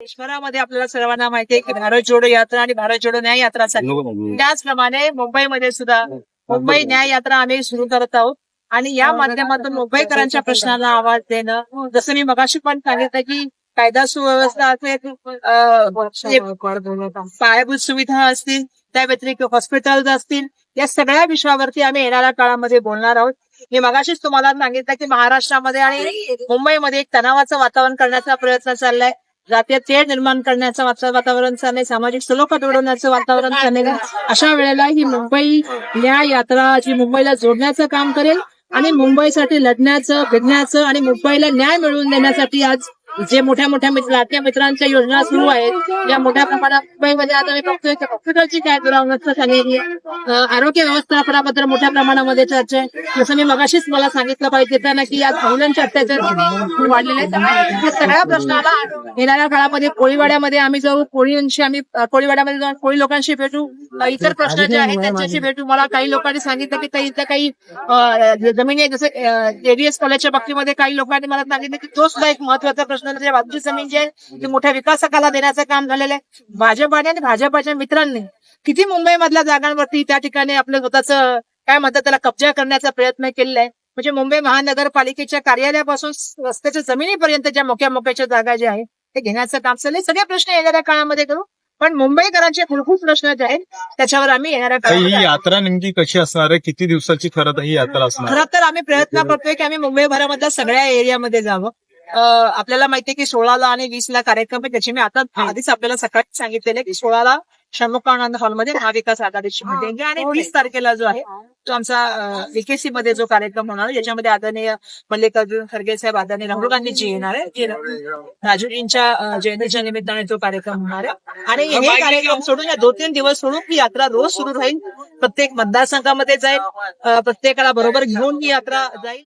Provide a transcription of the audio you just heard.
देशभरामध्ये आपल्याला सर्वांना माहिती आहे की भारत जोडो यात्रा आणि भारत जोडो न्याय यात्रा चालली. त्याचप्रमाणे मुंबईमध्ये सुद्धा मुंबई न्याय यात्रा आम्ही सुरू करत आहोत. आणि या माध्यमातून मुंबईकरांच्या प्रश्नाला आवाज देणं जसं मी मगाशी पण सांगितलं की कायदा सुव्यवस्था असेल पायाभूत सुविधा असतील त्या व्यतिरिक्त हॉस्पिटल्स असतील या सगळ्या विषयावरती आम्ही येणाऱ्या काळामध्ये बोलणार आहोत. मी मगाशीच तुम्हाला सांगितलं की महाराष्ट्रामध्ये आणि मुंबईमध्ये एक तणावाचं वातावरण करण्याचा प्रयत्न चाललाय. जातीय तेढ निर्माण करण्याचं वाता- वातावरण चाललंय सामाजिक सलोखा उडवण्याचं वातावरण चाललंय अशा वेळेला ही मुंबई न्याय यात्रा जी मुंबईला जोडण्याचं काम करेल आणि मुंबईसाठी लढण्याचं भिडण्याचं आणि मुंबईला न्याय मिळवून देण्यासाठी आज जे मोठ्या मोठ्या मित्र त्या मित्रांच्या योजना सुरू आहेत या मोठ्या प्रमाणात मुंबईमध्ये म्हणजे आता मी बघतोय हॉस्पिटलची काय दुरावस्था झालेली आरोग्य व्यवस्थापनाबद्दल मोठ्या प्रमाणामध्ये चर्चा आहे. जसं मी मगाशीच मला सांगितलं पाहिजे त्यांना की आज महिलांचे अत्याचार वाढलेले आहेत. या सगळ्या प्रश्नाला येणाऱ्या काळामध्ये कोळीवाड्यामध्ये आम्ही जाऊ कोळींशी आम्ही कोळीवाड्यामध्ये जाऊन कोळी लोकांशी भेटू. इतर प्रश्न जे आहेत त्यांच्याशी भेटू. मला काही लोकांनी सांगितलं की ताई इथं काही जमिनी आहे जसं एडीएस कॉलेजच्या बाबतीमध्ये काही लोकांनी मला सांगितलं की तो सुद्धा एक महत्त्वाचा प्रश्न त्याच्या बाजूची जमीन जी आहे ती मोठ्या विकासकाला देण्याचं काम झालेलं आहे. भाजपाने आणि भाजपाच्या मित्रांनी किती मुंबई मधल्या जागांवरती त्या ठिकाणी आपलं स्वतःचं काय म्हणतात त्याला कब्जा करण्याचा प्रयत्न केलेला आहे. म्हणजे मुंबई महानगरपालिकेच्या कार्यालयापासून रस्त्याच्या जमिनीपर्यंत ज्या मोक्या मोक्याच्या जागा ज्या आहेत ते घेण्याचं काम चाललंय. सगळे प्रश्न येणाऱ्या काळामध्ये करू. पण मुंबईकरांचे मूलभूत प्रश्न जे आहेत त्याच्यावर आम्ही येणाऱ्या ही यात्रा नेमकी कशी असणार आहे? किती दिवसाची खरं तर ही यात्रा असणार खरं तर आम्ही प्रयत्न करतोय की आम्ही मुंबईभरामधल्या सगळ्या एरियामध्ये जावं. आपल्याला माहितीये की सोळाला आणि वीसला कार्यक्रम आहे त्याची मी आता आधीच आपल्याला सकाळी सांगितलेले की सोळाला षण्मुखानंद हॉलमध्ये महाविकास आघाडीची मीटिंग आहे आणि वीस तारखेला जो आहे तो आमचा विकेसी मध्ये जो कार्यक्रम होणार आहे याच्यामध्ये आदरणीय मल्लिकार्जुन खरगे साहेब आदरणीय राहुल गांधीजी येणार आहे राजूजींच्या जयंतीच्या निमित्ताने तो कार्यक्रम होणार आहे. आणि हे कार्यक्रम सोडून या दोन तीन दिवस सोडून ही यात्रा रोज सुरू राहील. प्रत्येक मतदारसंघामध्ये जाईल. प्रत्येकाला बरोबर घेऊन ही यात्रा जाईल.